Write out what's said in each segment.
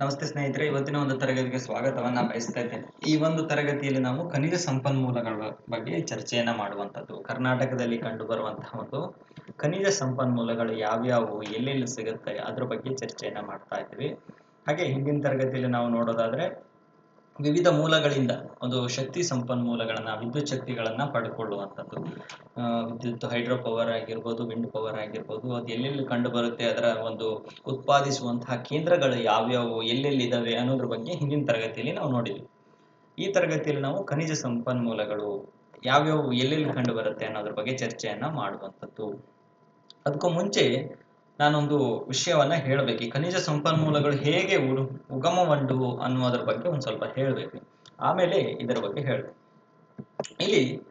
ನಮಸ್ತೆ ಸ್ನೇಹಿತರೆ ಇವತ್ತಿನ ಒಂದು ತರಗತಿಗೆ ಸ್ವಾಗತವನ್ನ ಬಯಸ್ತಾ ಇದ್ದೇನೆ. ಈ ಒಂದು ತರಗತಿಯಲ್ಲಿ ನಾವು ಖನಿಜ ಸಂಪನ್ಮೂಲಗಳ ಬಗ್ಗೆ ಚರ್ಚೆಯನ್ನ ಮಾಡುವಂತದ್ದು ಕರ್ನಾಟಕದಲ್ಲಿ ಕಂಡುಬರುವಂತಹ ಒಂದು ಖನಿಜ ಸಂಪನ್ಮೂಲಗಳು ಯಾವ್ಯಾವು, ಎಲ್ಲೆಲ್ಲಿ ಸಿಗುತ್ತೆ, ಅದ್ರ ಬಗ್ಗೆ ಚರ್ಚೆಯನ್ನ ಮಾಡ್ತಾ ಇದ್ದೀವಿ. ಹಾಗೆ ಹಿಂದಿನ ತರಗತಿಯಲ್ಲಿ ನಾವು ನೋಡೋದಾದ್ರೆ ವಿವಿಧ ಮೂಲಗಳಿಂದ ಒಂದು ಶಕ್ತಿ ಸಂಪನ್ಮೂಲಗಳನ್ನ, ವಿದ್ಯುತ್ ಶಕ್ತಿಗಳನ್ನ ಪಡ್ಕೊಳ್ಳುವಂಥದ್ದು ವಿದ್ಯುತ್ ಹೈಡ್ರೋ ಪವರ್ ಆಗಿರ್ಬೋದು, ವಿಂಡ್ ಪವರ್ ಆಗಿರ್ಬೋದು, ಅದು ಎಲ್ಲೆಲ್ಲಿ ಕಂಡು ಬರುತ್ತೆ, ಅದರ ಒಂದು ಉತ್ಪಾದಿಸುವಂತಹ ಕೇಂದ್ರಗಳು ಯಾವ್ಯಾವು, ಎಲ್ಲೆಲ್ಲಿ ಇದಾವೆ ಅನ್ನೋದ್ರ ಬಗ್ಗೆ ಹಿಂದಿನ ತರಗತಿಯಲ್ಲಿ ನಾವು ನೋಡಿದ್ವಿ. ಈ ತರಗತಿಯಲ್ಲಿ ನಾವು ಖನಿಜ ಸಂಪನ್ಮೂಲಗಳು ಯಾವ್ಯಾವು, ಎಲ್ಲೆಲ್ಲಿ ಕಂಡು ಬರುತ್ತೆ ಅನ್ನೋದ್ರ ಬಗ್ಗೆ ಚರ್ಚೆಯನ್ನ ಮಾಡುವಂಥದ್ದು. ಅದಕ್ಕೂ ಮುಂಚೆ ನಾನೊಂದು ವಿಷಯವನ್ನ ಹೇಳಬೇಕು. ಈ ಖನಿಜ ಸಂಪನ್ಮೂಲಗಳು ಹೇಗೆ ಉ- ಉಗಮಗೊಂಡು ಅನ್ನೋದ್ರ ಬಗ್ಗೆ ಒಂದು ಸ್ವಲ್ಪ ಹೇಳಬೇಕು. ಆಮೇಲೆ ಇದರ ಬಗ್ಗೆ ಹೇಳ್ಬೇಕು. ಇಲ್ಲಿ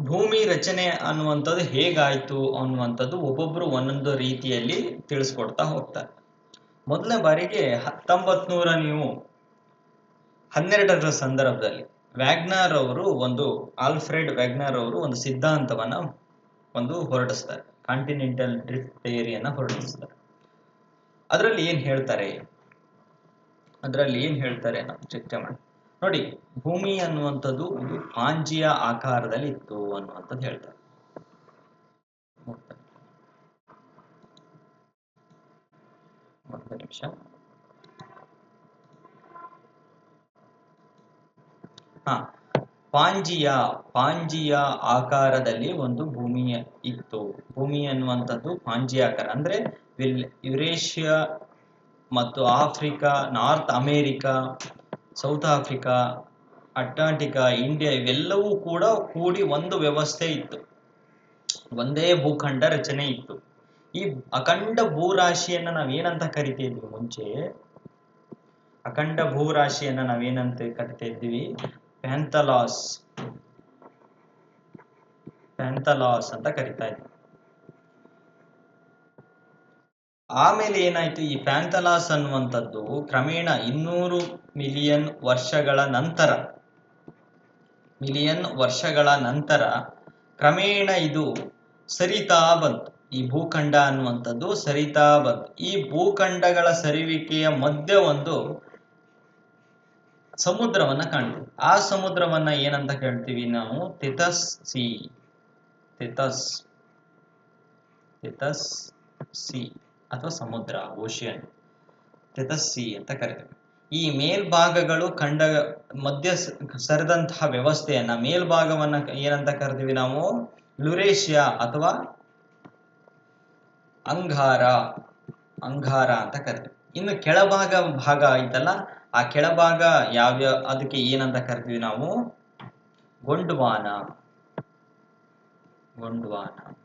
ಭೂಮಿ ರಚನೆ ಅನ್ನುವಂಥದ್ದು ಹೇಗಾಯ್ತು ಅನ್ನುವಂಥದ್ದು ಒಬ್ಬೊಬ್ರು ಒಂದೊಂದು ರೀತಿಯಲ್ಲಿ ತಿಳಿಸ್ಕೊಡ್ತಾ ಹೋಗ್ತಾರೆ. ಮೊದಲನೇ ಬಾರಿಗೆ ಹತ್ತೊಂಬತ್ ನೂರ ನೀವು ಹನ್ನೆರಡರ ಸಂದರ್ಭದಲ್ಲಿ ವ್ಯಾಗ್ನರ್ ಅವರು ಒಂದು, ಆಲ್ಫ್ರೆಡ್ ವ್ಯಾಗ್ನರ್ ಅವರು ಒಂದು ಸಿದ್ಧಾಂತವನ್ನ ಒಂದು ಹೊರಡಿಸ್ತಾರೆ. Continental drift ಥಿಯರಿಯನ್ನ ಹೊರಡಿಸ್ತಾರೆ. ಅದರಲ್ಲಿ ಏನ್ ಹೇಳ್ತಾರೆ? ಅದರಲ್ಲಿ ಏನ್ ಹೇಳ್ತಾರೆ ನಾವು ಚರ್ಚೆ ಮಾಡಿ ನೋಡಿ, ಭೂಮಿ ಅನ್ನುವಂಥದ್ದು ಒಂದು ಪಾಂಜಿಯ ಆಕಾರದಲ್ಲಿ ಇತ್ತು ಅನ್ನುವಂಥದ್ದು ಹೇಳ್ತಾರೆ. ನಿಮಿಷ. ಹಾ. ಪಾಂಜಿಯ ಪಾಂಜಿಯ ಆಕಾರದಲ್ಲಿ ಒಂದು ಭೂಮಿ ಇತ್ತು. ಭೂಮಿ ಅನ್ನುವಂಥದ್ದು ಪಾಂಜಿ ಆಕಾರ. ಅಂದ್ರೆ ವಿಲ್ ಯುರೇಷಿಯಾ ಮತ್ತು Africa, North America, South Africa, Atlantica, India ಇವೆಲ್ಲವೂ ಕೂಡ ಕೂಡಿ ಒಂದು ವ್ಯವಸ್ಥೆ ಇತ್ತು. ಒಂದೇ ಭೂಖಂಡ ರಚನೆ ಇತ್ತು. ಈ ಅಖಂಡ ಭೂರಾಶಿಯನ್ನ ನಾವೇನಂತ ಕರಿತಿದ್ವಿ ಮುಂಚೆ? ಅಖಂಡ ಭೂರಾಶಿಯನ್ನ ನಾವೇನಂತ ಕರಿತಾ ಇದ್ವಿ ಪ್ಯಾಂಥಲಾಸ್ ಪ್ಯಾಂಥಲಾಸ್ ಅಂತ ಕರಿತಾ ಇದ್ವಿ ಆಮೇಲೆ ಏನಾಯ್ತು? ಈ ಪ್ಯಾಂಥಲಾಸ್ ಅನ್ನುವಂಥದ್ದು ಕ್ರಮೇಣ ಇನ್ನೂರು ಮಿಲಿಯನ್ ವರ್ಷಗಳ ನಂತರ ಮಿಲಿಯನ್ ವರ್ಷಗಳ ನಂತರ ಕ್ರಮೇಣ ಇದು ಸರಿತಾ ಬಂತು. ಈ ಭೂಖಂಡ ಅನ್ನುವಂಥದ್ದು ಸರಿತಾ ಬಂತು. ಈ ಭೂಖಂಡಗಳ ಸರಿವಿಕೆಯ ಮಧ್ಯೆ ಒಂದು ಸಮುದ್ರವನ್ನ ಕಾಣ್ತೀವಿ. ಆ ಸಮುದ್ರವನ್ನ ಏನಂತ ಕೇಳ್ತೀವಿ ನಾವು? ತಿತಸ್ ಸಿ. ತಿತಸ್. ತಿತಸ್ ಸಿ ಅಥವಾ ಸಮುದ್ರ ಓಷಿಯನ್ ತಿತಸ್ ಸಿ ಅಂತ ಕರಿತೀವಿ. ಈ ಮೇಲ್ಭಾಗಗಳು ಖಂಡ, ಮಧ್ಯ ಸರಿದಂತಹ ವ್ಯವಸ್ಥೆಯನ್ನ, ಮೇಲ್ಭಾಗವನ್ನ ಏನಂತ ಕರಿತೀವಿ ನಾವು? ಲುರೇಷಿಯಾ ಅಥವಾ ಅಂಗಾರ. ಅಂಗಾರ ಅಂತ ಕರಿತೀವಿ. ಇನ್ನು ಕೆಳಭಾಗ, ಭಾಗ ಐತಲ್ಲ? ಆ ಕೆಳಭಾಗ ಯಾವ್ಯಾವ ಅದಕ್ಕೆ ಏನಂತ ಕರಿತೀವಿ ನಾವು? ಗೊಂಡ್ವಾನ. ಗೊಂಡ್ವಾನ.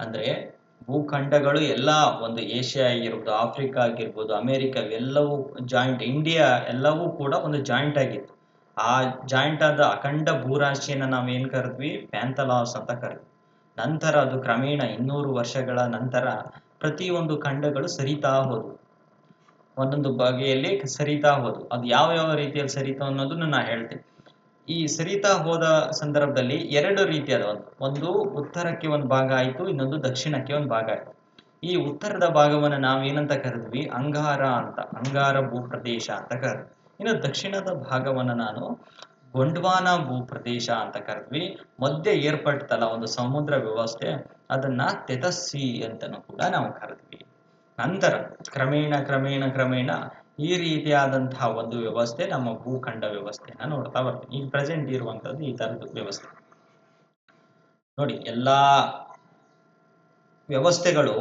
ಅಂದ್ರೆ ಭೂಖಂಡಗಳು ಎಲ್ಲ ಒಂದು ಏಷ್ಯಾ ಆಗಿರ್ಬೋದು, ಆಫ್ರಿಕಾ ಆಗಿರ್ಬೋದು, ಅಮೆರಿಕ ಎಲ್ಲವೂ ಜಾಯಿಂಟ್, ಇಂಡಿಯಾ ಎಲ್ಲವೂ ಕೂಡ ಒಂದು ಜಾಯಿಂಟ್ ಆಗಿತ್ತು. ಆ ಜಾಯಿಂಟ್ ಆದ ಅಖಂಡ ಭೂರಾಶಿಯನ್ನ ನಾವೇನ್ ಕರೆದ್ವಿ? ಪ್ಯಾಂಥಲಾಸ್ ಅಂತ ಕರೆದ್ವಿ. ನಂತರ ಅದು ಕ್ರಮೇಣ ಇನ್ನೂರು ವರ್ಷಗಳ ನಂತರ ಪ್ರತಿಯೊಂದು ಖಂಡಗಳು ಸರಿತಾ ಹೋದವು. ಒಂದೊಂದು ಬಗೆಯಲ್ಲಿ ಸರಿತಾ ಹೋದವು ಅದು ಯಾವ ಯಾವ ರೀತಿಯಲ್ಲಿ ಸರಿತಾ ಅನ್ನೋದನ್ನು ನಾ ಹೇಳ್ತೀನಿ. ಈ ಸರಿತಾ ಹೋದ ಸಂದರ್ಭದಲ್ಲಿ ಎರಡು ರೀತಿಯಾದ ಒಂದು. ಒಂದು ಉತ್ತರಕ್ಕೆ ಒಂದು ಭಾಗ ಆಯಿತು, ಇನ್ನೊಂದು ದಕ್ಷಿಣಕ್ಕೆ ಒಂದು ಭಾಗ ಆಯಿತು. ಈ ಉತ್ತರದ ಭಾಗವನ್ನು ನಾವೇನಂತ ಕರೆದ್ವಿ? ಅಂಗಾರ ಅಂತ. ಅಂಗಾರ ಭೂಪ್ರದೇಶ ಅಂತ ಕರೆದ್ವಿ. ಇನ್ನು ದಕ್ಷಿಣದ ಭಾಗವನ್ನು ನಾನು ಗೊಂಡ್ವಾನ ಭೂಪ್ರದೇಶ ಅಂತ ಕರೆದ್ವಿ. ಮಧ್ಯೆ ಏರ್ಪಡ್ತಲ್ಲ ಒಂದು ಸಮುದ್ರ ವ್ಯವಸ್ಥೆ, ಅದನ್ನ ತೆತಸ್ಸಿ ಅಂತನೂ ಕೂಡ ನಾವು ಕರೆದ್ವಿ. ನಂತರ ಕ್ರಮೇಣ ಕ್ರಮೇಣ ಕ್ರಮೇಣ ಈ ರೀತಿಯಾದಂತಹ ಒಂದು ವ್ಯವಸ್ಥೆ ನಮ್ಮ ಭೂಖಂಡ ವ್ಯವಸ್ಥೆಯನ್ನ ನೋಡ್ತಾ ಬರ್ತೀವಿ. ಈಗ ಪ್ರೆಸೆಂಟ್ ಇರುವಂತದ್ದು ಈ ತರದ ವ್ಯವಸ್ಥೆ. ನೋಡಿ, ಎಲ್ಲಾ ವ್ಯವಸ್ಥೆಗಳು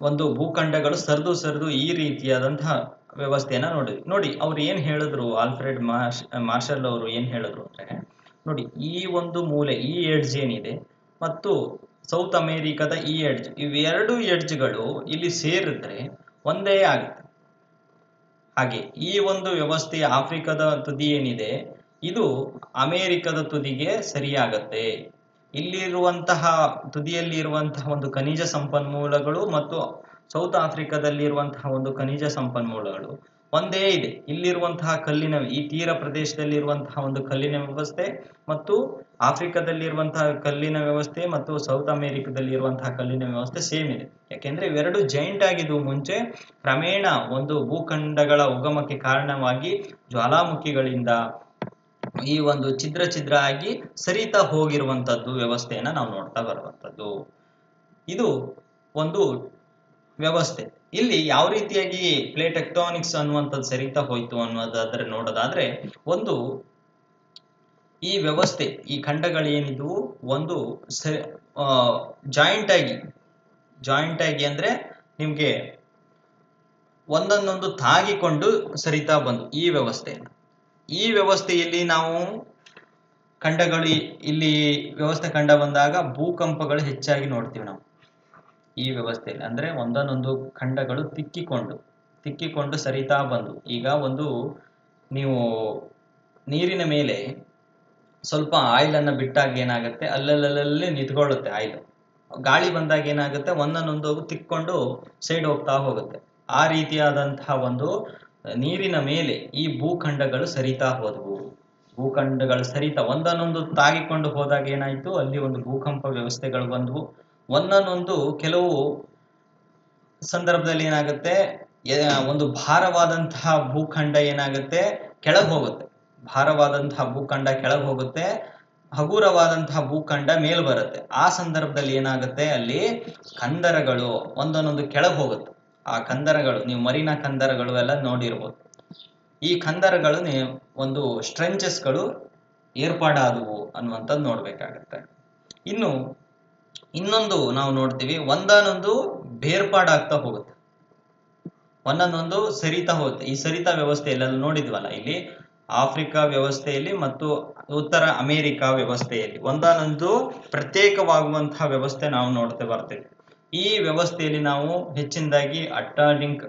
ಒಂದು ಭೂಖಂಡಗಳು ಸರಿದು ಸರಿದು ಈ ರೀತಿಯಾದಂತಹ ವ್ಯವಸ್ಥೆಯನ್ನ ನೋಡಿ ನೋಡಿ, ಅವ್ರು ಏನ್ ಹೇಳಿದ್ರು? ಆಲ್ಫ್ರೆಡ್ ಮಾರ್ಶ್ ಮಾರ್ಷಲ್ ಅವರು ಏನ್ ಹೇಳಿದ್ರು ಅಂದ್ರೆ, ನೋಡಿ, ಈ ಒಂದು ಮೂಲೆ, ಈ ಎಡ್ಜ್ ಏನಿದೆ, ಮತ್ತು ಸೌತ್ ಅಮೇರಿಕಾದ ಈ ಎಡ್ಜ್ ಇವೆರಡು ಎಡ್ಜ್ಗಳು ಇಲ್ಲಿ ಸೇರಿದ್ರೆ ಒಂದೇ ಆಗುತ್ತೆ. ಹಾಗೆ ಈ ಒಂದು ವ್ಯವಸ್ಥೆ ಆಫ್ರಿಕಾದ ತುದಿ ಏನಿದೆ? ಇದು ಅಮೇರಿಕದ ತುದಿಗೆ ಸರಿಯಾಗತ್ತೆ. ಇಲ್ಲಿರುವಂತಹ ತುದಿಯಲ್ಲಿ ಇರುವಂತಹ ಒಂದು ಖನಿಜ ಸಂಪನ್ಮೂಲಗಳು ಮತ್ತು ಸೌತ್ ಆಫ್ರಿಕಾದಲ್ಲಿ ಇರುವಂತಹ ಒಂದು ಖನಿಜ ಸಂಪನ್ಮೂಲಗಳು ಒಂದೇ ಇದೆ. ಇಲ್ಲಿರುವಂತಹ ಕಲ್ಲಿನ ಈ ತೀರ ಪ್ರದೇಶದಲ್ಲಿರುವಂತಹ ಒಂದು ಕಲ್ಲಿನ ವ್ಯವಸ್ಥೆ ಮತ್ತು ಆಫ್ರಿಕಾದಲ್ಲಿರುವಂತಹ ಕಲ್ಲಿನ ವ್ಯವಸ್ಥೆ ಮತ್ತು ಸೌತ್ ಅಮೆರಿಕದಲ್ಲಿರುವಂತಹ ಕಲ್ಲಿನ ವ್ಯವಸ್ಥೆ ಸೇಮ್ ಇದೆ. ಯಾಕೆಂದ್ರೆ ಇವೆರಡು ಜೈಂಟ್ ಆಗಿದ್ದು ಮುಂಚೆ ಕ್ರಮೇಣ ಒಂದು ಭೂಖಂಡಗಳ ಉಗಮಕ್ಕೆ ಕಾರಣವಾಗಿ ಜ್ವಾಲಾಮುಖಿಗಳಿಂದ ಈ ಒಂದು ಛಿದ್ರ ಛಿದ್ರ ಆಗಿ ಸರಿತಾ ಹೋಗಿರುವಂತದ್ದು ವ್ಯವಸ್ಥೆಯನ್ನ ನಾವು ನೋಡ್ತಾ ಬರುವಂತದ್ದು ಇದು ಒಂದು ವ್ಯವಸ್ಥೆ. ಇಲ್ಲಿ ಯಾವ ರೀತಿಯಾಗಿ ಪ್ಲೇಟ್ ಅನ್ನುವಂಥದ್ದು ಸರಿತಾ ಹೋಯ್ತು ಅನ್ನೋದಾದ್ರೆ ನೋಡೋದಾದ್ರೆ ಒಂದು ಈ ವ್ಯವಸ್ಥೆ, ಈ ಖಂಡಗಳೇನಿದ್ವು? ಒಂದು ಜಾಯಿಂಟ್ ಆಗಿ ಜಾಯಿಂಟ್ ಆಗಿ ಅಂದ್ರೆ ನಿಮ್ಗೆ ಒಂದನ್ನೊಂದು ತಾಗಿಕೊಂಡು ಸರಿತಾ ಬಂದು, ಈ ವ್ಯವಸ್ಥೆ. ಈ ವ್ಯವಸ್ಥೆಯಲ್ಲಿ ನಾವು ಖಂಡಗಳು, ಇಲ್ಲಿ ವ್ಯವಸ್ಥೆ ಕಂಡ ಬಂದಾಗ ಭೂಕಂಪಗಳು ಹೆಚ್ಚಾಗಿ ನೋಡ್ತೀವಿ ನಾವು. ಈ ವ್ಯವಸ್ಥೆಯಲ್ಲಿ ಅಂದ್ರೆ ಒಂದನ್ನೊಂದು ಖಂಡಗಳು ತಿಕ್ಕಿಕೊಂಡು ತಿಕ್ಕಿಕೊಂಡು ಸರಿತಾ ಬಂದು, ಈಗ ಒಂದು ನೀವು ನೀರಿನ ಮೇಲೆ ಸ್ವಲ್ಪ ಆಯಿಲ್ ಅನ್ನ ಬಿಟ್ಟಾಗ ಏನಾಗುತ್ತೆ? ಅಲ್ಲಲ್ಲಲ್ಲೇ ನಿಂತ್ಕೊಳ್ಳುತ್ತೆ ಆಯಿಲ್ ಗಾಳಿ ಬಂದಾಗ ಏನಾಗುತ್ತೆ? ಒಂದನ್ನೊಂದು ತಿಕ್ಕೊಂಡು ಸೈಡ್ ಹೋಗ್ತಾ ಹೋಗುತ್ತೆ. ಆ ರೀತಿಯಾದಂತಹ ಒಂದು ನೀರಿನ ಮೇಲೆ ಈ ಭೂಖಂಡಗಳು ಸರಿತಾ ಹೋದವು. ಭೂಖಂಡಗಳು ಸರಿತಾ, ಒಂದನ್ನೊಂದು ತಾಗಿಕೊಂಡು ಹೋದಾಗ ಏನಾಯ್ತು? ಅಲ್ಲಿ ಒಂದು ಭೂಕಂಪ ವ್ಯವಸ್ಥೆಗಳು ಬಂದವು. ಒಂದನ್ನೊಂದು ಕೆಲವು ಸಂದರ್ಭದಲ್ಲಿ ಏನಾಗುತ್ತೆ? ಒಂದು ಭಾರವಾದಂತಹ ಭೂಖಂಡ ಏನಾಗುತ್ತೆ? ಕೆಳಗೆ ಹೋಗುತ್ತೆ. ಭಾರವಾದಂತಹ ಭೂಖಂಡ ಕೆಳಗೆ ಹೋಗುತ್ತೆ. ಹಗುರವಾದಂತಹ ಭೂಖಂಡ ಮೇಲ್ ಬರುತ್ತೆ. ಆ ಸಂದರ್ಭದಲ್ಲಿ ಏನಾಗುತ್ತೆ? ಅಲ್ಲಿ ಕಂದರಗಳು ಒಂದೊಂದೊಂದು ಕೆಳಗೆ ಹೋಗುತ್ತೆ. ಆ ಕಂದರಗಳು, ನೀವು ಮರಿನ ಕಂದರಗಳು ಎಲ್ಲ ನೋಡಿರ್ಬೋದು. ಈ ಕಂದರಗಳು ಒಂದು ಸ್ಟ್ರೆಂಚಸ್ಗಳು ಏರ್ಪಾಡಾದವು ಅನ್ನುವಂಥದ್ದು ನೋಡ್ಬೇಕಾಗತ್ತೆ. ಇನ್ನು ಇನ್ನೊಂದು ನಾವು ನೋಡ್ತೀವಿ, ಒಂದನ್ನೊಂದು ಬೇರ್ಪಾಡಾಗ್ತಾ ಹೋಗುತ್ತೆ. ಒಂದೊಂದೊಂದು ಸರಿತಾ ಹೋಗುತ್ತೆ. ಈ ಸರಿತಾ ವ್ಯವಸ್ಥೆಯಲ್ಲಿ ನೋಡಿದ್ವಲ್ಲ ಇಲ್ಲಿ? ಆಫ್ರಿಕಾ ವ್ಯವಸ್ಥೆಯಲ್ಲಿ ಮತ್ತು ಉತ್ತರ ಅಮೆರಿಕ ವ್ಯವಸ್ಥೆಯಲ್ಲಿ. ಒಂದಾನೊಂದು ಪ್ರತ್ಯೇಕವಾಗುವಂತಹ ವ್ಯವಸ್ಥೆ ನಾವು ನೋಡ್ತಾ ಬರ್ತೇವೆ. ಈ ವ್ಯವಸ್ಥೆಯಲ್ಲಿ ನಾವು ಹೆಚ್ಚಿನದಾಗಿ ಅಟ್ಟಾಲಿಂಕ್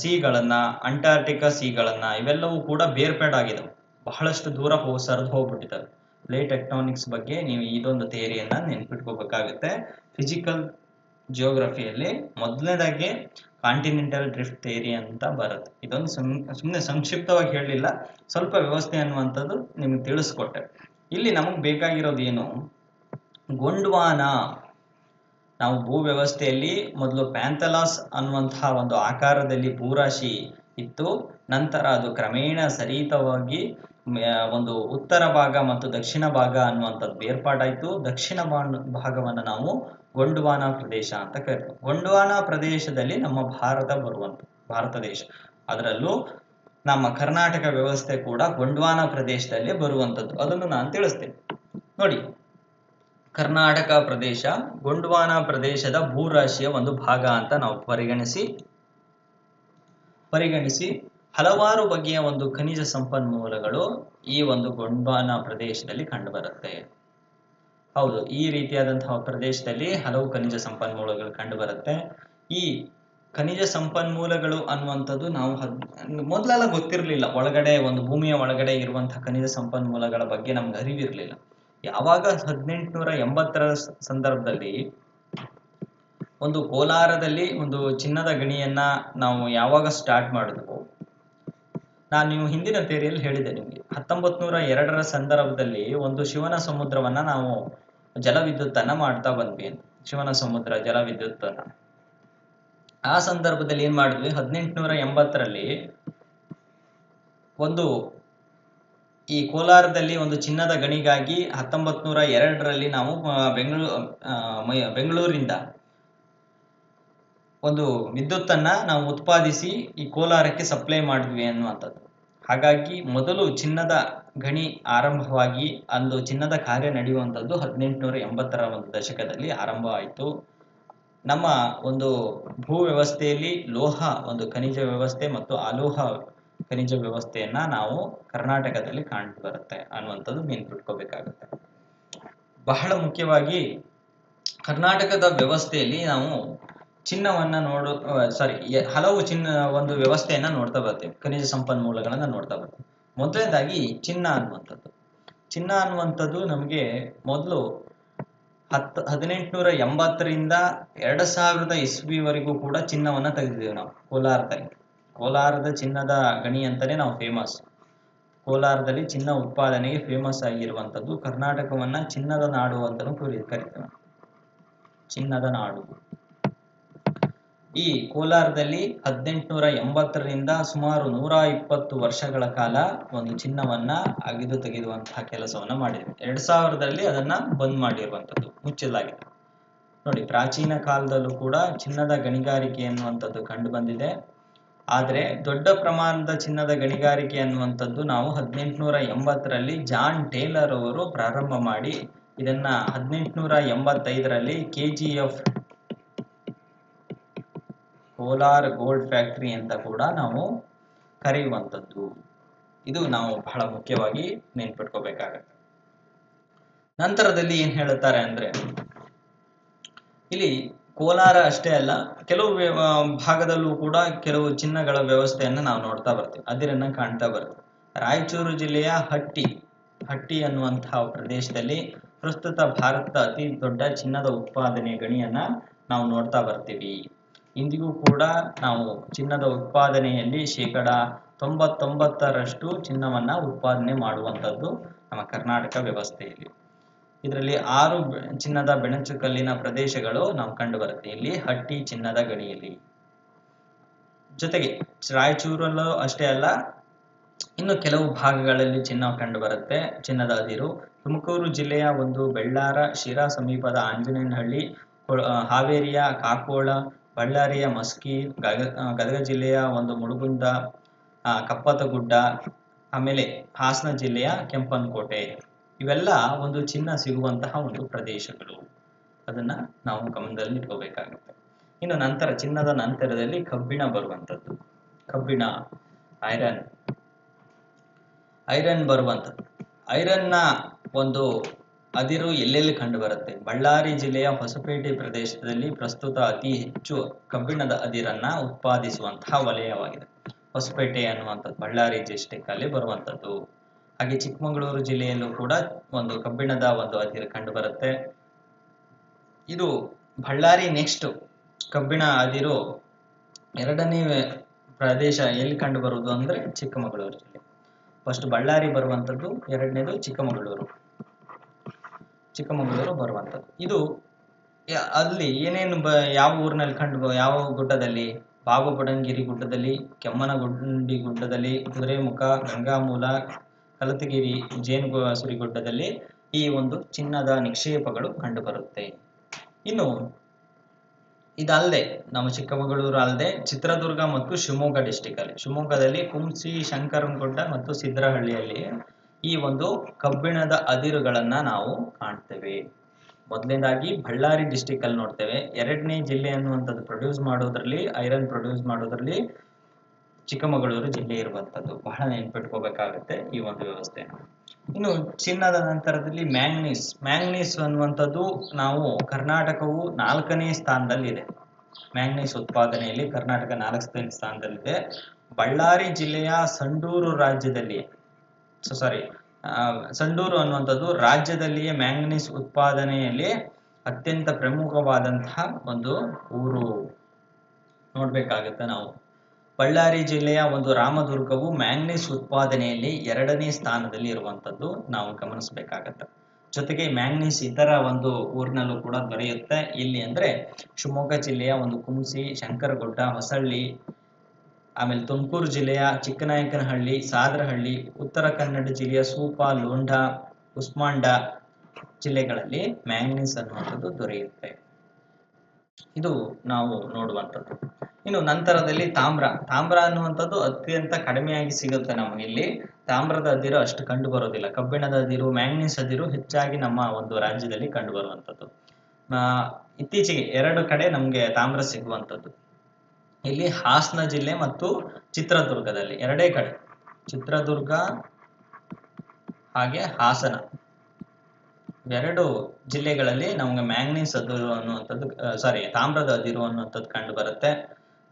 ಸಿಗಳನ್ನ, ಅಂಟಾರ್ಟಿಕಾ ಸಿಗಳನ್ನ ಇವೆಲ್ಲವೂ ಕೂಡ ಬೇರ್ಪೇಡಾಗಿದ್ದಾವೆ ಬಹಳಷ್ಟು ದೂರ ಹೋಗಿ ಸರಿದು ಹೋಗ್ಬಿಟ್ಟಿದ್ದಾವೆ ಪ್ಲೇಟ್ ಟೆಕ್ಟಾನಿಕ್ಸ್ ಬಗ್ಗೆ ನೀವು ಇದೊಂದು ಥಿಯರಿಯನ್ನು ನೆನ್ಪಿಟ್ಕೋಬೇಕಾಗುತ್ತೆ. ಫಿಸಿಕಲ್ ಜಿಯೋಗ್ರಫಿಯಲ್ಲಿ ಮೊದಲನೇದಾಗಿ ಕಾಂಟಿನೆಂಟಲ್ ಡ್ರಿಫ್ಟ್ ಥಿಯರಿ ಅಂತ ಬರುತ್ತೆ. ಇದೊಂದು ಸುಮ್ಮನೆ ಸಂಕ್ಷಿಪ್ತವಾಗಿ ಹೇಳಲಿಲ್ಲ, ಸ್ವಲ್ಪ ವ್ಯವಸ್ಥೆ ಅನ್ನುವಂಥದ್ದು ನಿಮ್ಗೆ ತಿಳಿಸ್ಕೊಟ್ಟೆ. ಇಲ್ಲಿ ನಮಗೆ ಬೇಕಾಗಿರೋದು ಏನು? ಗೊಂಡ್ವಾನ. ನಾವು ಭೂ ವ್ಯವಸ್ಥೆಯಲ್ಲಿ ಮೊದಲು ಪ್ಯಾಂಥಲಾಸ್ ಅನ್ನುವಂತಹ ಒಂದು ಆಕಾರದಲ್ಲಿ ಭೂರಾಶಿ ಇತ್ತು, ನಂತರ ಅದು ಕ್ರಮೇಣ ಸರಿತವಾಗಿ ಒಂದು ಉತ್ತರ ಭಾಗ ಮತ್ತು ದಕ್ಷಿಣ ಭಾಗ ಅನ್ನುವಂಥದ್ದು ಏರ್ಪಾಡಾಯ್ತು ದಕ್ಷಿಣ ಭಾಗವನ್ನು ನಾವು ಗೊಂಡ್ವಾನ ಪ್ರದೇಶ ಅಂತ ಕರಿತೀವಿ. ಗೊಂಡ್ವಾನ ಪ್ರದೇಶದಲ್ಲಿ ನಮ್ಮ ಭಾರತ ಬರುವಂತ ಭಾರತ ದೇಶ. ಅದರಲ್ಲೂ ನಮ್ಮ ಕರ್ನಾಟಕ ವ್ಯವಸ್ಥೆ ಕೂಡ ಗೊಂಡ್ವಾನ ಪ್ರದೇಶದಲ್ಲಿ ಬರುವಂಥದ್ದು. ಅದನ್ನು ನಾನು ತಿಳಿಸ್ತೇನೆ. ನೋಡಿ, ಕರ್ನಾಟಕ ಪ್ರದೇಶ, ಗೊಂಡ್ವಾನ ಪ್ರದೇಶದ ಭೂರಾಶಿಯ ಒಂದು ಭಾಗ ಅಂತ ನಾವು ಪರಿಗಣಿಸಿ. ಪರಿಗಣಿಸಿ. ಹಲವಾರು ಬಗೆಯ ಒಂದು ಖನಿಜ ಸಂಪನ್ಮೂಲಗಳು ಈ ಒಂದು ಗೊಂಡ್ವಾನ ಪ್ರದೇಶದಲ್ಲಿ ಕಂಡುಬರುತ್ತೆ. ಹೌದು, ಈ ರೀತಿಯಾದಂತಹ ಪ್ರದೇಶದಲ್ಲಿ ಹಲವು ಖನಿಜ ಸಂಪನ್ಮೂಲಗಳು ಕಂಡುಬರುತ್ತೆ. ಈ ಖನಿಜ ಸಂಪನ್ಮೂಲಗಳು ಅನ್ನುವಂಥದ್ದು ನಾವು ಹದ್, ಮೊದಲೆಲ್ಲ ಗೊತ್ತಿರಲಿಲ್ಲ. ಒಳಗಡೆ, ಒಂದು ಭೂಮಿಯ ಒಳಗಡೆ ಇರುವಂತಹ ಖನಿಜ ಸಂಪನ್ಮೂಲಗಳ ಬಗ್ಗೆ ನಮ್ಗೆ ಅರಿವಿರಲಿಲ್ಲ. ಯಾವಾಗ ಹದಿನೆಂಟುನೂರ ಎಂಬತ್ತರ ಸಂದರ್ಭದಲ್ಲಿ ಒಂದು ಕೋಲಾರದಲ್ಲಿ ಒಂದು ಚಿನ್ನದ ಗಣಿಯನ್ನ ನಾವು ಯಾವಾಗ ಸ್ಟಾರ್ಟ್ ಮಾಡಿದ್ವು ನಾನು ನೀವು ಹಿಂದಿನ ತೇರಿಯಲ್ಲಿ ಹೇಳಿದೆ ನಿಮಗೆ. ಹತ್ತೊಂಬತ್ ನೂರ ಎರಡರ ಸಂದರ್ಭದಲ್ಲಿ ಒಂದು ಶಿವನ ಸಮುದ್ರವನ್ನ ನಾವು ಜಲವಿದ್ಯುತ್ತನ್ನ ಮಾಡ್ತಾ ಬಂದ್ವಿ. ಶಿವನ ಸಮುದ್ರ ಜಲವಿದ್ಯುತ್ ಅನ್ನ ಆ ಸಂದರ್ಭದಲ್ಲಿ ಏನ್ ಮಾಡಿದ್ವಿ? ಹದಿನೆಂಟುನೂರ ಎಂಬತ್ತರಲ್ಲಿ ಒಂದು ಈ ಕೋಲಾರದಲ್ಲಿ ಒಂದು ಚಿನ್ನದ ಗಣಿಗಾಗಿ ಹತ್ತೊಂಬತ್ ನೂರ ಎರಡರಲ್ಲಿ ನಾವು ಬೆಂಗಳೂರು ಬೆಂಗಳೂರಿಂದ ಒಂದು ವಿದ್ಯುತ್ತನ್ನು ನಾವು ಉತ್ಪಾದಿಸಿ ಈ ಕೋಲಾರಕ್ಕೆ ಸಪ್ಲೈ ಮಾಡಿದ್ವಿ ಅನ್ನುವಂಥದ್ದು. ಹಾಗಾಗಿ ಮೊದಲು ಚಿನ್ನದ ಗಣಿ ಆರಂಭವಾಗಿ ಅಂದು ಚಿನ್ನದ ಕಾರ್ಯ ನಡೆಯುವಂಥದ್ದು ಹದಿನೆಂಟುನೂರ ಎಂಬತ್ತರ ಒಂದು ದಶಕದಲ್ಲಿ ಆರಂಭ ಆಯಿತು ನಮ್ಮ ಒಂದು ಭೂ ವ್ಯವಸ್ಥೆಯಲ್ಲಿ ಲೋಹ ಒಂದು ಖನಿಜ ವ್ಯವಸ್ಥೆ ಮತ್ತು ಅಲೋಹ ಖನಿಜ ವ್ಯವಸ್ಥೆಯನ್ನ ನಾವು ಕರ್ನಾಟಕದಲ್ಲಿ ಕಾಣ್ತು ಬರುತ್ತೆ ಅನ್ನುವಂಥದ್ದು ನೆನ್ಪಿಟ್ಕೋಬೇಕಾಗುತ್ತೆ ಬಹಳ ಮುಖ್ಯವಾಗಿ ಕರ್ನಾಟಕದ ವ್ಯವಸ್ಥೆಯಲ್ಲಿ ನಾವು ಚಿನ್ನವನ್ನ ನೋಡು ಸಾರಿ ಹಲವು ಚಿನ್ನ ಒಂದು ವ್ಯವಸ್ಥೆಯನ್ನ ನೋಡ್ತಾ ಬರ್ತೇವೆ ಖನಿಜ ಸಂಪನ್ಮೂಲಗಳನ್ನ ನೋಡ್ತಾ ಬರ್ತೀವಿ ಮೊದಲನೇದಾಗಿ ಚಿನ್ನ ಅನ್ನುವಂಥದ್ದು. ಚಿನ್ನ ಅನ್ನುವಂಥದ್ದು ನಮಗೆ ಮೊದಲು ಹತ್ತು, ಹದಿನೆಂಟುನೂರ ಎಂಬತ್ತರಿಂದ ಎರಡು ಸಾವಿರದ ಇಸ್ವಿವರೆಗೂ ಕೂಡ ಚಿನ್ನವನ್ನ ತೆಗೆದಿದ್ದೇವೆ ನಾವು, ಕೋಲಾರದಲ್ಲಿ. ಕೋಲಾರದ ಚಿನ್ನದ ಗಣಿ ಅಂತಾನೆ ನಾವು ಫೇಮಸ್ ಕೋಲಾರದಲ್ಲಿ ಚಿನ್ನ ಉತ್ಪಾದನೆಗೆ ಫೇಮಸ್ ಆಗಿರುವಂಥದ್ದು ಕರ್ನಾಟಕವನ್ನ ಚಿನ್ನದ ನಾಡು ಅಂತಲೂ ಕರಿ, ಕರಿತೇವೆ. ಚಿನ್ನದ ನಾಡು. ಈ ಕೋಲಾರದಲ್ಲಿ ಹದಿನೆಂಟುನೂರ ಎಂಬತ್ತರಿಂದ ಸುಮಾರು ನೂರ ಇಪ್ಪತ್ತು ವರ್ಷಗಳ ಕಾಲ ಒಂದು ಚಿನ್ನವನ್ನ ಅಗಿದು ತೆಗೆದುವಂತಹ ಕೆಲಸವನ್ನ ಮಾಡಿದೆ ಎರಡ್ ಸಾವಿರದಲ್ಲಿ ಅದನ್ನ ಬಂದ್ ಮಾಡಿರುವಂಥದ್ದು, ಮುಚ್ಚಲಾಗಿದೆ. ನೋಡಿ, ಪ್ರಾಚೀನ ಕಾಲದಲ್ಲೂ ಕೂಡ ಚಿನ್ನದ ಗಣಿಗಾರಿಕೆ ಅನ್ನುವಂಥದ್ದು ಕಂಡು ಬಂದಿದೆ. ಆದರೆ ದೊಡ್ಡ ಪ್ರಮಾಣದ ಚಿನ್ನದ ಗಣಿಗಾರಿಕೆ ಅನ್ನುವಂಥದ್ದು ನಾವು ಹದಿನೆಂಟುನೂರ ಎಂಬತ್ತರಲ್ಲಿ ಜಾನ್ ಟೇಲರ್ ಅವರು ಪ್ರಾರಂಭ ಮಾಡಿ ಇದನ್ನ ಹದಿನೆಂಟುನೂರ ಎಂಬತ್ತೈದರಲ್ಲಿ K G F Kolar gold factory ಅಂತ ಕೂಡ ನಾವು ಕರೆಯುವಂಥದ್ದು. ಇದು ನಾವು ಬಹಳ ಮುಖ್ಯವಾಗಿ ನೆನ್ಪಿಟ್ಕೋಬೇಕಾಗತ್ತೆ. ನಂತರದಲ್ಲಿ ಏನ್ ಹೇಳುತ್ತಾರೆ ಅಂದ್ರೆ, ಇಲ್ಲಿ ಕೋಲಾರ ಅಷ್ಟೇ ಅಲ್ಲ, ಕೆಲವು ಭಾಗದಲ್ಲೂ ಕೂಡ ಕೆಲವು ಚಿನ್ನಗಳ ವ್ಯವಸ್ಥೆಯನ್ನು ನಾವು ನೋಡ್ತಾ ಬರ್ತೀವಿ. ಅದಿರನ್ನ ಕಾಣ್ತಾ ಬರ್ತೀವಿ. ರಾಯಚೂರು ಜಿಲ್ಲೆಯ ಹಟ್ಟಿ ಹಟ್ಟಿ ಅನ್ನುವಂತಹ ಪ್ರದೇಶದಲ್ಲಿ ಪ್ರಸ್ತುತ ಭಾರತದ ಅತಿ ದೊಡ್ಡ ಚಿನ್ನದ ಉತ್ಪಾದನೆ ಗಣಿಯನ್ನ ನಾವು ನೋಡ್ತಾ ಬರ್ತೀವಿ. ಇಂದಿಗೂ ಕೂಡ ನಾವು ಚಿನ್ನದ ಉತ್ಪಾದನೆಯಲ್ಲಿ ಶೇಕಡ ತೊಂಬತ್ತೊಂಬತ್ತರಷ್ಟು ಚಿನ್ನವನ್ನ ಉತ್ಪಾದನೆ ಮಾಡುವಂಥದ್ದು ನಮ್ಮ ಕರ್ನಾಟಕ ವ್ಯವಸ್ಥೆಯಲ್ಲಿ. ಇದರಲ್ಲಿ ಆರು ಚಿನ್ನದ ಬೆಣಚು ಕಲ್ಲಿನ ಪ್ರದೇಶಗಳು ನಾವು ಕಂಡು ಬರುತ್ತೆ ಇಲ್ಲಿ ಹಟ್ಟಿ ಚಿನ್ನದ ಗಡಿಯಲ್ಲಿ. ಜೊತೆಗೆ ರಾಯಚೂರಲ್ಲೂ ಅಷ್ಟೇ ಅಲ್ಲ, ಇನ್ನು ಕೆಲವು ಭಾಗಗಳಲ್ಲಿ ಚಿನ್ನ ಕಂಡು ಬರುತ್ತೆ ಚಿನ್ನದ ಅದಿರು ತುಮಕೂರು ಜಿಲ್ಲೆಯ ಒಂದು ಬೆಳ್ಳಾರ ಶಿರಾ ಸಮೀಪದ ಆಂಜನೇಯನಹಳ್ಳಿ ಹಾವೇರಿಯ ಕಾಕೋಳ ಬಳ್ಳಾರಿಯ ಮಸ್ಕಿ ಗದಗ ಜಿಲ್ಲೆಯ ಒಂದು ಮುಳುಗುಂದ ಕಪ್ಪತ ಕಪ್ಪತಗುಡ್ಡ ಆಮೇಲೆ ಹಾಸನ ಜಿಲ್ಲೆಯ ಕೆಂಪನಕೋಟೆ. ಇವೆಲ್ಲ ಒಂದು ಚಿನ್ನ ಸಿಗುವಂತಹ ಒಂದು ಪ್ರದೇಶಗಳು. ಅದನ್ನ ನಾವು ಗಮನದಲ್ಲಿ ಇಟ್ಕೋಬೇಕಾಗುತ್ತೆ. ಇನ್ನು ನಂತರ ಚಿನ್ನದ ನಂತರದಲ್ಲಿ ಕಬ್ಬಿಣ ಬರುವಂಥದ್ದು. ಕಬ್ಬಿಣ, ಐರನ್. ಐರನ್ ಬರುವಂಥದ್ದು. ಐರನ್ನ ಒಂದು ಅದಿರು ಎಲ್ಲೆಲ್ಲಿ ಕಂಡು ಬರುತ್ತೆ ಬಳ್ಳಾರಿ ಜಿಲ್ಲೆಯ ಹೊಸಪೇಟೆ ಪ್ರದೇಶದಲ್ಲಿ ಪ್ರಸ್ತುತ ಅತಿ ಹೆಚ್ಚು ಕಬ್ಬಿಣದ ಅದಿರನ್ನ ಉತ್ಪಾದಿಸುವಂತಹ ವಲಯವಾಗಿದೆ. ಹೊಸಪೇಟೆ ಅನ್ನುವಂಥದ್ದು ಬಳ್ಳಾರಿ ಡಿಸ್ಟಿಕ್ ಅಲ್ಲಿ ಬರುವಂಥದ್ದು. ಹಾಗೆ ಚಿಕ್ಕಮಗಳೂರು ಜಿಲ್ಲೆಯಲ್ಲೂ ಕೂಡ ಒಂದು ಕಬ್ಬಿಣದ ಒಂದು ಅದಿರು ಕಂಡು ಬರುತ್ತೆ ಇದು ಬಳ್ಳಾರಿ ನೆಕ್ಸ್ಟ್ ಕಬ್ಬಿಣ ಅದಿರು ಎರಡನೇ ಪ್ರದೇಶ ಎಲ್ಲಿ ಕಂಡು ಬರುವುದು ಅಂದ್ರೆ ಚಿಕ್ಕಮಗಳೂರು ಜಿಲ್ಲೆ. ಫಸ್ಟ್ ಬಳ್ಳಾರಿ ಬರುವಂಥದ್ದು, ಎರಡನೇದು ಚಿಕ್ಕಮಗಳೂರು. ಚಿಕ್ಕಮಗಳೂರು ಬರುವಂಥದ್ದು. ಇದು ಅಲ್ಲಿ ಏನೇನು ಬ, ಯಾವ ಊರಿನಲ್ಲಿ ಕಂಡು ಯಾವ ಗುಡ್ಡದಲ್ಲಿ? ಬಾಬುಬುಡನ್ಗಿರಿ ಗುಡ್ಡದಲ್ಲಿ, ಕೆಮ್ಮನಗುಂಡಿ ಗುಡ್ಡದಲ್ಲಿ ಕುದುರೆಮುಖ ಗಂಗಾಮೂಲ, ಕಲತಗಿರಿ, ಜೇನುಗುಸುರಿ ಗುಡ್ಡದಲ್ಲಿ ಈ ಒಂದು ಚಿನ್ನದ ನಿಕ್ಷೇಪಗಳು ಕಂಡುಬರುತ್ತೆ ಇನ್ನು ಇದಲ್ಲದೆ, ನಮ್ಮ ಚಿಕ್ಕಮಗಳೂರು ಅಲ್ಲದೆ ಚಿತ್ರದುರ್ಗ ಮತ್ತು ಶಿವಮೊಗ್ಗ ಡಿಸ್ಟಿಕ್ ಅಲ್ಲಿ. ಶಿವಮೊಗ್ಗದಲ್ಲಿ ಕುಂಸಿ, ಶಂಕರನಗುಡ್ಡ ಮತ್ತು ಸಿದ್ರಹಳ್ಳಿಯಲ್ಲಿ ಈ ಒಂದು ಕಬ್ಬಿಣದ ಅದಿರುಗಳನ್ನ ನಾವು ಕಾಣ್ತೇವೆ. ಮೊದಲನೇದಾಗಿ ಬಳ್ಳಾರಿ ಡಿಸ್ಟಿಕ್ ಅಲ್ಲಿ ನೋಡ್ತೇವೆ. ಎರಡನೇ ಜಿಲ್ಲೆ ಅನ್ನುವಂಥದ್ದು ಪ್ರೊಡ್ಯೂಸ್ ಮಾಡೋದ್ರಲ್ಲಿ ಐರನ್ ಪ್ರೊಡ್ಯೂಸ್ ಮಾಡೋದ್ರಲ್ಲಿ ಚಿಕ್ಕಮಗಳೂರು ಜಿಲ್ಲೆ ಇರುವಂಥದ್ದು. ಬಹಳ ನೆನ್ಪಿಟ್ಕೋಬೇಕಾಗತ್ತೆ ಈ ಒಂದು ವ್ಯವಸ್ಥೆ ಇನ್ನು ಚಿನ್ನದ ನಂತರದಲ್ಲಿ ಮ್ಯಾಂಗ್ನೀಸ್. ಮ್ಯಾಂಗ್ನೀಸ್ ಅನ್ನುವಂಥದ್ದು ನಾವು ಕರ್ನಾಟಕವು ನಾಲ್ಕನೇ ಸ್ಥಾನದಲ್ಲಿದೆ. ಮ್ಯಾಂಗ್ನೀಸ್ ಉತ್ಪಾದನೆಯಲ್ಲಿ ಕರ್ನಾಟಕ ನಾಲ್ಕನೇ ಸ್ಥಾನದಲ್ಲಿದೆ. ಬಳ್ಳಾರಿ ಜಿಲ್ಲೆಯ ಸಂಡೂರು ರಾಜ್ಯದಲ್ಲಿ ಸಾರಿ ಸಂಡೂರು ಅನ್ನುವಂಥದ್ದು ರಾಜ್ಯದಲ್ಲಿಯೇ ಮ್ಯಾಂಗನೀಸ್ ಉತ್ಪಾದನೆಯಲ್ಲಿ ಅತ್ಯಂತ ಪ್ರಮುಖವಾದಂತಹ ಒಂದು ಊರು. ನೋಡ್ಬೇಕಾಗತ್ತೆ ನಾವು. ಬಳ್ಳಾರಿ ಜಿಲ್ಲೆಯ ಒಂದು ರಾಮದುರ್ಗವು ಮ್ಯಾಂಗನೀಸ್ ಉತ್ಪಾದನೆಯಲ್ಲಿ ಎರಡನೇ ಸ್ಥಾನದಲ್ಲಿ ಇರುವಂಥದ್ದು ನಾವು ಗಮನಿಸಬೇಕಾಗತ್ತೆ. ಜೊತೆಗೆ ಮ್ಯಾಂಗನೀಸ್ ಇತರ ಒಂದು ಊರಿನಲ್ಲೂ ಕೂಡ ದೊರೆಯುತ್ತೆ. ಇಲ್ಲಿ ಅಂದ್ರೆ ಶಿವಮೊಗ್ಗ ಜಿಲ್ಲೆಯ ಒಂದು ಕುಂಸಿ, ಶಂಕರಗುಡ್ಡ, ಹೊಸಳ್ಳಿ ಆಮೇಲೆ ತುಮಕೂರು ಜಿಲ್ಲೆಯ ಚಿಕ್ಕನಾಯಕನಹಳ್ಳಿ, ಸಾದರಹಳ್ಳಿ, ಉತ್ತರ ಕನ್ನಡ ಜಿಲ್ಲೆಯ ಸೂಪ, ಲೋಂಡ ಉಸ್ಮಾಂಡ ಜಿಲ್ಲೆಗಳಲ್ಲಿ ಮ್ಯಾಂಗನೀಸ್ ಅನ್ನುವಂಥದ್ದು ದೊರೆಯುತ್ತೆ. ಇದು ನಾವು ನೋಡುವಂಥದ್ದು. ಇನ್ನು ನಂತರದಲ್ಲಿ ತಾಮ್ರ. ತಾಮ್ರ ಅನ್ನುವಂಥದ್ದು ಅತ್ಯಂತ ಕಡಿಮೆಯಾಗಿ ಸಿಗುತ್ತೆ ನಮಗೆ ಇಲ್ಲಿ ತಾಮ್ರದ ಅದಿರು ಅಷ್ಟು ಕಂಡು ಬರೋದಿಲ್ಲ. ಕಬ್ಬಿಣದ ಅದಿರು, ಮ್ಯಾಂಗ್ನೀಸ್ ಅದಿರು ಹೆಚ್ಚಾಗಿ ನಮ್ಮ ಒಂದು ರಾಜ್ಯದಲ್ಲಿ ಕಂಡು ಬರುವಂಥದ್ದು. ಇತ್ತೀಚೆಗೆ ಎರಡು ಕಡೆ ನಮಗೆ ತಾಮ್ರ ಸಿಗುವಂಥದ್ದು. ಇಲ್ಲಿ ಹಾಸನ ಜಿಲ್ಲೆ ಮತ್ತು ಚಿತ್ರದುರ್ಗದಲ್ಲಿ, ಎರಡೇ ಕಡೆ. ಚಿತ್ರದುರ್ಗ ಹಾಗೆ ಹಾಸನ. ಎರಡು ಜಿಲ್ಲೆಗಳಲ್ಲಿ ನಮಗೆ ಮ್ಯಾಂಗ್ನೀಸ್ ಅದಿರು ಅನ್ನುವಂಥದ್ದು ಸಾರಿ ತಾಮ್ರದ ಅದಿರು ಅನ್ನುವಂಥದ್ದು ಕಂಡು ಬರುತ್ತೆ.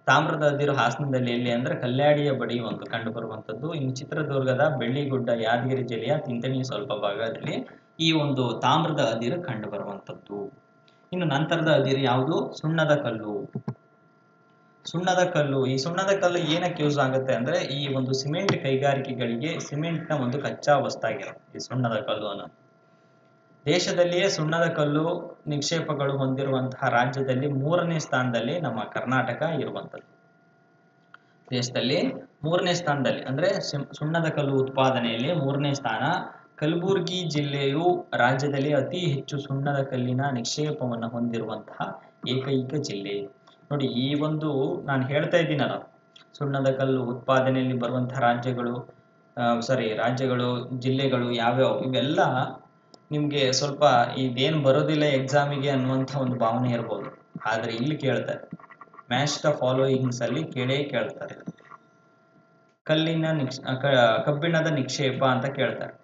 ತಾಮ್ರದ ಅದಿರು ಹಾಸನದಲ್ಲಿ ಎಲ್ಲಿ ಅಂದ್ರೆ ಕಲ್ಯಾಡಿಯ ಬಡಿ ಒಂದು ಕಂಡು ಬರುವಂಥದ್ದು. ಇನ್ನು ಚಿತ್ರದುರ್ಗದ ಬೆಳ್ಳಿಗುಡ್ಡ, ಯಾದಗಿರಿ ಜಿಲ್ಲೆಯ ತಿಂತಣಿ ಸ್ವಲ್ಪ ಭಾಗದಲ್ಲಿ ಈ ಒಂದು ತಾಮ್ರದ ಅದಿರು ಕಂಡು ಬರುವಂಥದ್ದು. ಇನ್ನು ನಂತರದ ಅದಿರು ಯಾವುದು? ಸುಣ್ಣದ ಕಲ್ಲು. ಸುಣ್ಣದ ಕಲ್ಲು. ಈ ಸುಣ್ಣದ ಕಲ್ಲು ಏನಕ್ಕೆ ಯೂಸ್ ಆಗುತ್ತೆ ಅಂದ್ರೆ ಈ ಒಂದು ಸಿಮೆಂಟ್ ಕೈಗಾರಿಕೆಗಳಿಗೆ ಸಿಮೆಂಟ್ನ ಒಂದು ಕಚ್ಚಾ ವಸ್ತಾಗಿರುತ್ತೆ ಈ ಸುಣ್ಣದ ಕಲ್ಲು ಅನ್ನೋದು. ದೇಶದಲ್ಲಿಯೇ ಸುಣ್ಣದ ಕಲ್ಲು ನಿಕ್ಷೇಪಗಳು ಹೊಂದಿರುವಂತಹ ರಾಜ್ಯದಲ್ಲಿ ಮೂರನೇ ಸ್ಥಾನದಲ್ಲಿ ನಮ್ಮ ಕರ್ನಾಟಕ ಇರುವಂಥದ್ದು. ದೇಶದಲ್ಲಿ ಮೂರನೇ ಸ್ಥಾನದಲ್ಲಿ ಅಂದ್ರೆ ಸುಣ್ಣದ ಕಲ್ಲು ಉತ್ಪಾದನೆಯಲ್ಲಿ ಮೂರನೇ ಸ್ಥಾನ. ಕಲಬುರಗಿ ಜಿಲ್ಲೆಯು ರಾಜ್ಯದಲ್ಲಿ ಅತಿ ಹೆಚ್ಚು ಸುಣ್ಣದ ಕಲ್ಲಿನ ನಿಕ್ಷೇಪವನ್ನು ಹೊಂದಿರುವಂತಹ ಏಕೈಕ ಜಿಲ್ಲೆ. ನೋಡಿ, ಈ ಒಂದು ನಾನು ಹೇಳ್ತಾ ಇದ್ದೀನಲ್ಲ, ಸುಣ್ಣದ ಕಲ್ಲು ಉತ್ಪಾದನೆಯಲ್ಲಿ ಬರುವಂತಹ ರಾಜ್ಯಗಳು ಸಾರಿ ರಾಜ್ಯಗಳು, ಜಿಲ್ಲೆಗಳು ಯಾವ್ಯಾವ, ಇವೆಲ್ಲ ನಿಮಗೆ ಸ್ವಲ್ಪ ಇದೇನು ಬರೋದಿಲ್ಲ ಎಕ್ಸಾಮಿಗೆ ಅನ್ನುವಂಥ ಒಂದು ಭಾವನೆ ಇರ್ಬೋದು. ಆದರೆ ಇಲ್ಲಿ ಕೇಳ್ತಾರೆ ಮ್ಯಾಚ್ ದ ಫಾಲೋಯಿಂಗ್ಸ್ ಅಲ್ಲಿ ಕೇಳೇ ಕೇಳ್ತಾರೆ. ಕಲ್ಲಿನ ನಿಕ್ಷ ಕಬ್ಬಿಣದ ನಿಕ್ಷೇಪ ಅಂತ ಕೇಳ್ತಾರೆ.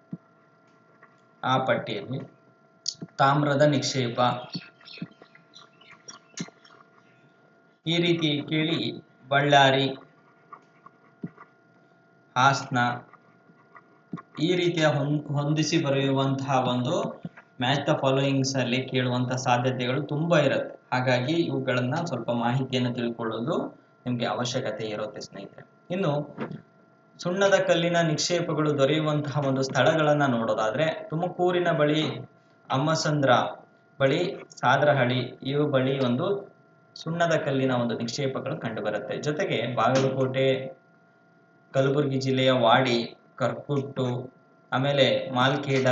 ಆ ಪಟ್ಟಿಯಲ್ಲಿ ತಾಮ್ರದ ನಿಕ್ಷೇಪ ಈ ರೀತಿ ಕೇಳಿ ಬಳ್ಳಾರಿ, ಹಾಸನ ಈ ರೀತಿಯ ಹೊಂದಿಸಿ ಬರೆಯುವಂತಹ ಒಂದು ಮ್ಯಾಚ್ ದ ಫಾಲೋಯಿಂಗ್ಸ್ ಅಲ್ಲಿ ಕೇಳುವಂತಹ ಸಾಧ್ಯತೆಗಳು ತುಂಬಾ ಇರುತ್ತೆ. ಹಾಗಾಗಿ ಇವುಗಳನ್ನ ಸ್ವಲ್ಪ ಮಾಹಿತಿಯನ್ನು ತಿಳ್ಕೊಳ್ಳೋದು ನಿಮಗೆ ಅವಶ್ಯಕತೆ ಇರುತ್ತೆ ಸ್ನೇಹಿತರೆ. ಇನ್ನು ಸುಣ್ಣದ ಕಲ್ಲಿನ ನಿಕ್ಷೇಪಗಳು ದೊರೆಯುವಂತಹ ಒಂದು ಸ್ಥಳಗಳನ್ನ ನೋಡೋದಾದ್ರೆ ತುಮಕೂರಿನ ಬಳಿ ಅಮ್ಮಸಂದ್ರ ಬಳಿ ಸಾದ್ರಹಳ್ಳಿ, ಇವು ಬಳಿ ಒಂದು ಸುಣ್ಣದ ಕಲ್ಲಿನ ಒಂದು ನಿಕ್ಷೇಪಗಳು ಕಂಡುಬರುತ್ತೆ. ಜೊತೆಗೆ ಬಾಗಲಕೋಟೆ, ಕಲಬುರಗಿ ಜಿಲ್ಲೆಯ ವಾಡಿ, ಕರ್ಕುಟ್ಟು, ಆಮೇಲೆ ಮಾಲ್ಕೇಡ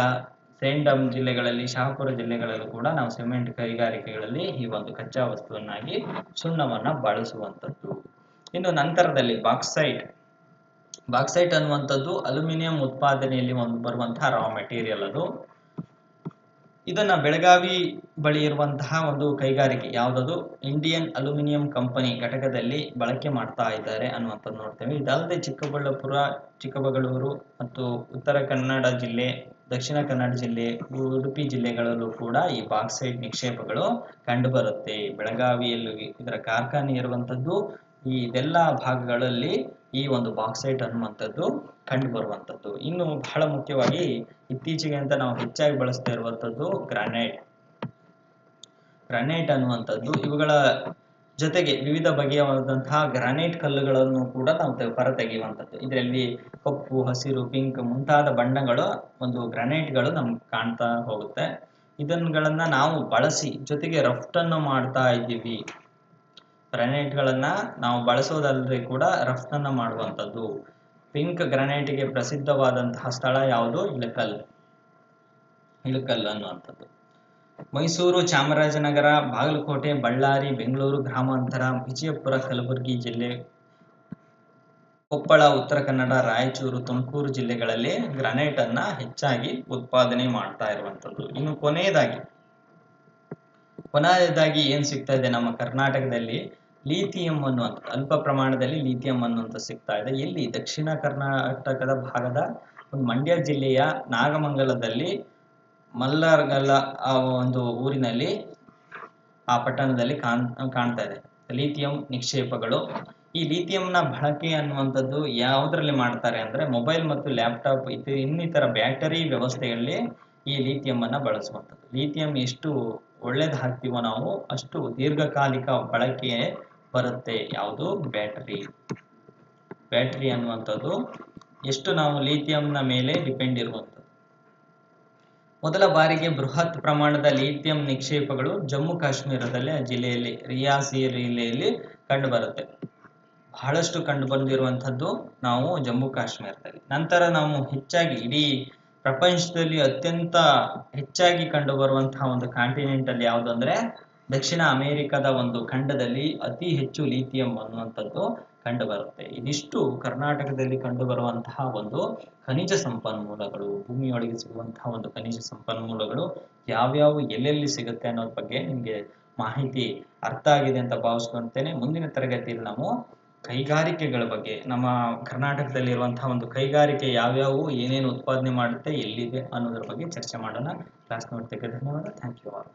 ಸೇಂಡಮ್ ಜಿಲ್ಲೆಗಳಲ್ಲಿ, ಶಹಾಪುರ ಜಿಲ್ಲೆಗಳಲ್ಲೂ ಕೂಡ ನಾವು ಸಿಮೆಂಟ್ ಕೈಗಾರಿಕೆಗಳಲ್ಲಿ ಈ ಒಂದು ಕಚ್ಚಾ ವಸ್ತುವನ್ನಾಗಿ ಸುಣ್ಣವನ್ನು ಬಳಸುವಂಥದ್ದು. ಇನ್ನು ನಂತರದಲ್ಲಿ ಬಾಕ್ಸೈಟ್ ಬಾಕ್ಸೈಟ್ ಅನ್ನುವಂಥದ್ದು ಅಲ್ಯೂಮಿನಿಯಂ ಉತ್ಪಾದನೆಯಲ್ಲಿ ಒಂದು ಬರುವಂತಹ ರಾ ಮೆಟೀರಿಯಲ್ ಅದು. ಇದನ್ನ ಬೆಳಗಾವಿ ಬಳಿ ಇರುವಂತಹ ಒಂದು ಕೈಗಾರಿಕೆ, ಯಾವುದದು? ಇಂಡಿಯನ್ ಅಲ್ಯೂಮಿನಿಯಂ ಕಂಪನಿ ಘಟಕದಲ್ಲಿ ಬಳಕೆ ಮಾಡ್ತಾ ಇದ್ದಾರೆ ಅನ್ನುವಂಥದ್ದು ನೋಡ್ತೇವೆ. ಇದಲ್ಲದೆ ಚಿಕ್ಕಬಳ್ಳಾಪುರ ಚಿಕ್ಕಮಗಳೂರು ಮತ್ತು ಉತ್ತರ ಕನ್ನಡ ಜಿಲ್ಲೆ, ದಕ್ಷಿಣ ಕನ್ನಡ ಜಿಲ್ಲೆ, ಉಡುಪಿ ಜಿಲ್ಲೆಗಳಲ್ಲೂ ಕೂಡ ಈ ಬಾಕ್ಸೈಡ್ ನಿಕ್ಷೇಪಗಳು ಕಂಡುಬರುತ್ತೆ. ಬೆಳಗಾವಿಯಲ್ಲಿ ಇದರ ಕಾರ್ಖಾನೆ ಇರುವಂಥದ್ದು, ಈ ಇದೆಲ್ಲ ಭಾಗಗಳಲ್ಲಿ ಈ ಒಂದು ಬಾಕ್ಸೈಟ್ ಅನ್ನುವಂಥದ್ದು ಕಂಡು ಬರುವಂಥದ್ದು ಇನ್ನು ಬಹಳ ಮುಖ್ಯವಾಗಿ ಇತ್ತೀಚೆಗೆ ಅಂತ ನಾವು ಹೆಚ್ಚಾಗಿ ಬಳಸ್ತಾ ಇರುವಂಥದ್ದು ಗ್ರಾನೈಟ್ ಗ್ರಾನೈಟ್ ಅನ್ನುವಂಥದ್ದು ಇವುಗಳ ಜೊತೆಗೆ ವಿವಿಧ ಬಗೆಯವಾದಂತಹ ಗ್ರಾನೈಟ್ ಕಲ್ಲುಗಳನ್ನು ಕೂಡ ನಾವು ಹೊರ ಹೊರತೆಗೆಯುವಂಥದ್ದು. ಇದರಲ್ಲಿ ಕಪ್ಪು, ಹಸಿರು ಪಿಂಕ್ ಮುಂತಾದ ಬಣ್ಣಗಳು ಒಂದು ಗ್ರಾನೈಟ್ಗಳು ನಮ್ಗೆ ಕಾಣ್ತಾ ಹೋಗುತ್ತೆ. ಇದನ್ಗಳನ್ನ ನಾವು ಬಳಸಿ ಜೊತೆಗೆ ರಫ್ಟನ್ನು ಮಾಡ್ತಾ ಇದ್ದೀವಿ. ಗ್ರಾನೈಟ್ಗಳನ್ನ ನಾವು ಬಳಸೋದಲ್ಲದೆ ಕೂಡ ರಫ್ತನ್ನ ಮಾಡುವಂಥದ್ದು. ಪಿಂಕ್ ಗ್ರಾನೈಟ್ಗೆ ಪ್ರಸಿದ್ಧವಾದಂತಹ ಸ್ಥಳ ಯಾವುದು? ಇಳಕಲ್. ಇಳಕಲ್ ಅನ್ನುವಂಥದ್ದು. ಮೈಸೂರು ಚಾಮರಾಜನಗರ, ಬಾಗಲಕೋಟೆ, ಬಳ್ಳಾರಿ, ಬೆಂಗಳೂರು ಗ್ರಾಮಾಂತರ, ವಿಜಯಪುರ, ಕಲಬುರಗಿ ಜಿಲ್ಲೆ, ಕೊಪ್ಪಳ, ಉತ್ತರ ಕನ್ನಡ, ರಾಯಚೂರು, ತುಮಕೂರು ಜಿಲ್ಲೆಗಳಲ್ಲಿ ಗ್ರಾನೈಟ್ ಅನ್ನ ಹೆಚ್ಚಾಗಿ ಉತ್ಪಾದನೆ ಮಾಡ್ತಾ ಇರುವಂತದ್ದು ಇನ್ನು ಕೊನೆಯದಾಗಿ ಕೊನೆಯದಾಗಿ ಏನ್ ಸಿಗ್ತಾ ಇದೆ ನಮ್ಮ ಕರ್ನಾಟಕದಲ್ಲಿ? ಲೀಥಿಯಂ ಅನ್ನುವಂಥ ಅಲ್ಪ ಪ್ರಮಾಣದಲ್ಲಿ ಲೀಥಿಯಂ ಅನ್ನುವಂಥ ಸಿಗ್ತಾ ಇದೆ. ಇಲ್ಲಿ ದಕ್ಷಿಣ ಕರ್ನಾಟಕದ ಭಾಗದ ಒಂದು ಮಂಡ್ಯ ಜಿಲ್ಲೆಯ ನಾಗಮಂಗಲದಲ್ಲಿ ಮಲ್ಲಾರ್ಗಲ್ಲ ಆ ಒಂದು ಊರಿನಲ್ಲಿ ಆ ಪಟ್ಟಣದಲ್ಲಿ ಕಾಣ್, ಕಾಣ್ತಾ ಇದೆ. ಲಿಥಿಯಂ ನಿಕ್ಷೇಪಗಳು. ಈ ಲಿಥಿಯಂನ ಬಳಕೆ ಅನ್ನುವಂಥದ್ದು ಯಾವುದರಲ್ಲಿ ಮಾಡ್ತಾರೆ ಅಂದ್ರೆ ಮೊಬೈಲ್ ಮತ್ತು ಲ್ಯಾಪ್ಟಾಪ್ ಇದು ಇನ್ನಿತರ ಬ್ಯಾಟರಿ ವ್ಯವಸ್ಥೆಯಲ್ಲಿ ಈ ಲಿಥಿಯಂ ಅನ್ನ ಬಳಸುವಂಥದ್ದು. ಲಿಥಿಯಂ ಎಷ್ಟು ಒಳ್ಳೇದು ಹಾಕ್ತೀವೋ ನಾವು ಅಷ್ಟು ದೀರ್ಘಕಾಲಿಕ ಬಳಕೆ ಬರುತ್ತೆ ಯಾವುದು ಬ್ಯಾಟರಿ. ಬ್ಯಾಟರಿ ಅನ್ನುವಂಥದ್ದು ಎಷ್ಟು ನಾವು ಲಿಥಿಯಂನ ಮೇಲೆ ಡಿಪೆಂಡ್ ಇರುವಂಥದ್ದು. ಮೊದಲ ಬಾರಿಗೆ ಬೃಹತ್ ಪ್ರಮಾಣದ ಲಿಥಿಯಂ ನಿಕ್ಷೇಪಗಳು ಜಮ್ಮು ಕಾಶ್ಮೀರದಲ್ಲಿ ಆ ಜಿಲ್ಲೆಯಲ್ಲಿ, ರಿಯಾಸಿ ಜಿಲ್ಲೆಯಲ್ಲಿ ಕಂಡು ಬರುತ್ತೆ. ಬಹಳಷ್ಟು ಕಂಡು ಬಂದಿರುವಂಥದ್ದು ನಾವು ಜಮ್ಮು ಕಾಶ್ಮೀರದಲ್ಲಿ. ನಂತರ ನಾವು ಹೆಚ್ಚಾಗಿ ಇಡೀ ಪ್ರಪಂಚದಲ್ಲಿ ಅತ್ಯಂತ ಹೆಚ್ಚಾಗಿ ಕಂಡು ಬರುವಂತಹ ಒಂದು ಕಾಂಟಿನೆಂಟ್ ಅಲ್ಲಿ ಯಾವುದು ಅಂದ್ರೆ ದಕ್ಷಿಣ ಅಮೆರಿಕದ ಒಂದು ಖಂಡದಲ್ಲಿ ಅತಿ ಹೆಚ್ಚು ಲಿಥಿಯಂ ಅನ್ನುವಂಥದ್ದು ಕಂಡುಬರುತ್ತೆ. ಇದಿಷ್ಟು ಕರ್ನಾಟಕದಲ್ಲಿ ಕಂಡುಬರುವಂತಹ ಒಂದು ಖನಿಜ ಸಂಪನ್ಮೂಲಗಳು, ಭೂಮಿಯೊಳಗೆ ಸಿಗುವಂತಹ ಒಂದು ಖನಿಜ ಸಂಪನ್ಮೂಲಗಳು ಯಾವ್ಯಾವ ಎಲ್ಲೆಲ್ಲಿ ಸಿಗುತ್ತೆ ಅನ್ನೋದ್ರ ಬಗ್ಗೆ ನಿಮಗೆ ಮಾಹಿತಿ ಅರ್ಥ ಆಗಿದೆ ಅಂತ ಭಾವಿಸ್ಕೊಳ್ತೇನೆ ಮುಂದಿನ ತರಗತಿಯಲ್ಲಿ ನಾವು ಕೈಗಾರಿಕೆಗಳ ಬಗ್ಗೆ, ನಮ್ಮ ಕರ್ನಾಟಕದಲ್ಲಿ ಇರುವಂತಹ ಒಂದು ಕೈಗಾರಿಕೆ ಯಾವ್ಯಾವು, ಏನೇನು ಉತ್ಪಾದನೆ ಮಾಡುತ್ತೆ, ಎಲ್ಲಿದೆ ಅನ್ನೋದ್ರ ಬಗ್ಗೆ ಚರ್ಚೆ ಮಾಡೋಣ. ಕ್ಲಾಸ್ ನೋಡ್ತಕ್ಕೆ ಧನ್ಯವಾದ. Thank you all